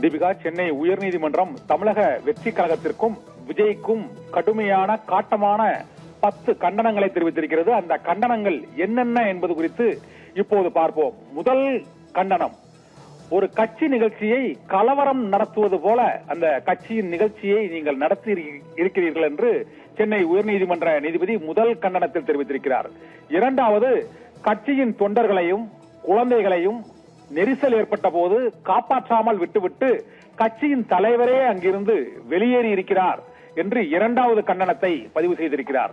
தீபிகா சென்னை உயர்நீதிமன்றம் தமிழக வெற்றி கழகத்திற்கும் விஜய்க்கும் கடுமையான காட்டமான பத்து கண்டனங்களை தெரிவித்திருக்கிறது. அந்த கண்டனங்கள் என்னென்ன என்பது குறித்து இப்போது பார்ப்போம். முதல் கண்டனம். ஒரு கட்சி நிகழ்ச்சியை கலவரம் நடத்துவது போல அந்த கட்சியின் நிகழ்ச்சியை நீங்கள் நடத்தி இருக்கிறீர்கள் என்று சென்னை உயர்நீதிமன்ற நீதிபதி முதல் கண்டனத்தில் தெரிவித்திருக்கிறார். இரண்டாவது கட்சியின் தொண்டர்களையும் குழந்தைகளையும் நெரிசல் ஏற்பட்ட போது காப்பாற்றாமல் விட்டுவிட்டு கட்சியின் தலைவரே அங்கிருந்து வெளியேறி இருக்கிறார் என்று இரண்டாவது கண்டனத்தை பதிவு செய்திருக்கிறார்.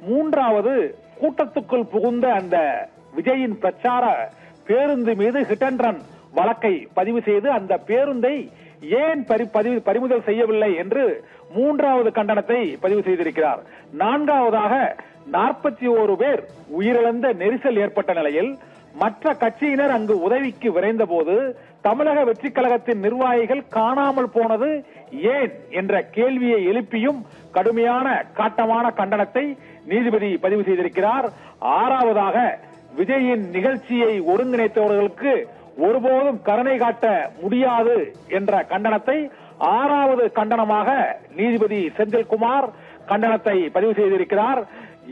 மூன்றாவது கூட்டத்துக்குள் புகுந்த அந்த விஜயின் பிரச்சார பேருந்து மீது ஹிட் அண்ட் ரன் வழக்கை பதிவு செய்து அந்த பேருந்தை ஏன் பறி- பதிவு பறிமுதல் செய்யவில்லை என்று மூன்றாவது கண்டனத்தை பதிவு செய்திருக்கிறார். நான்காவதாக நாற்பத்தி ஓரு பேர் உயிரிழந்த நெரிசல் ஏற்பட்ட நிலையில் மற்ற கட்சியினர் அங்கு உதவிக்கு விரைந்த போது தமிழக வெற்றி கழகத்தின் நிர்வாகிகள் காணாமல் போனது ஏன் என்ற கேள்வியை எழுப்பியும் கடுமையான காட்டமான கண்டனத்தை நீதிபதி பதிவு செய்திருக்கிறார். ஆறாவதாக விஜயின் நிகழ்ச்சியை ஒருங்கிணைத்தவர்களுக்கு ஒருபோதும் கருணை காட்ட முடியாது என்ற கண்டனத்தை ஆறாவது கண்டனமாக நீதிபதி செந்தில்குமார் கண்டனத்தை பதிவு செய்திருக்கிறார்.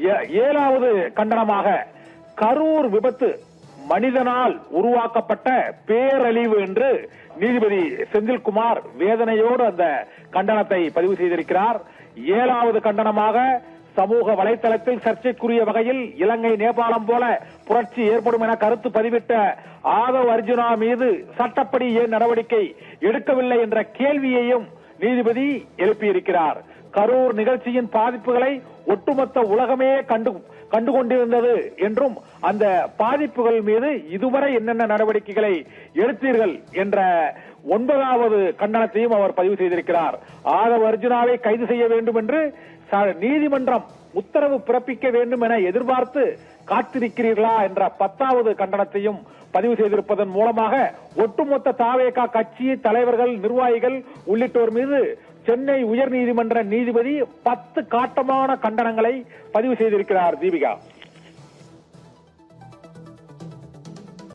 ஏ- ஏழாவது கண்டனமாக கரூர் விபத்து மனிதனால் உருவாக்கப்பட்ட பேரழிவு என்று நீதிபதி செந்தில்குமார் வேதனையோடு அந்த கண்டனத்தை பதிவு செய்திருக்கிறார். ஏழாவது கண்டனமாக சமூக வலைத்தளத்தில் சர்ச்சைக்குரிய வகையில் இலங்கை நேபாளம் போல புரட்சி ஏற்படும் என கருத்து பதிவிட்ட ஆதவ் அர்ஜுனா மீது சட்டப்படி ஏன் நடவடிக்கை எடுக்கவில்லை என்ற கேள்வியையும் நீதிபதி எழுப்பியிருக்கிறார். கரூர் நிகழ்ச்சியின் பாதிப்புகளை ஒட்டுமொத்த உலகமே கண்டு கண்டுகொண்டிருந்தது என்றும் அந்த பாதிப்புகள் மீது இதுவரை என்னென்ன நடவடிக்கைகளை எடுத்தீர்கள் என்ற ஒன்பதாவது கண்டனத்தையும் அவர் பதிவு செய்திருக்கிறார். ஆதவ அர்ஜுனாவை கைது செய்ய வேண்டும் என்று ச- நீதிமன்றம் உத்தரவு பிறப்பிக்க வேண்டும் என எதிர்பார்த்து காத்திருக்கிறீர்களா என்ற பத்தாவது கண்டனத்தையும் பதிவு செய்திருப்பதன் மூலமாக ஒட்டுமொத்த தாவேகா கட்சி தலைவர்கள் நிர்வாகிகள் உள்ளிட்டோர் மீது சென்னை உயர்நீதிமன்ற நீதிபதி பத்து காட்டமான கண்டனங்களை பதிவு செய்திருக்கிறார் தீபிகா.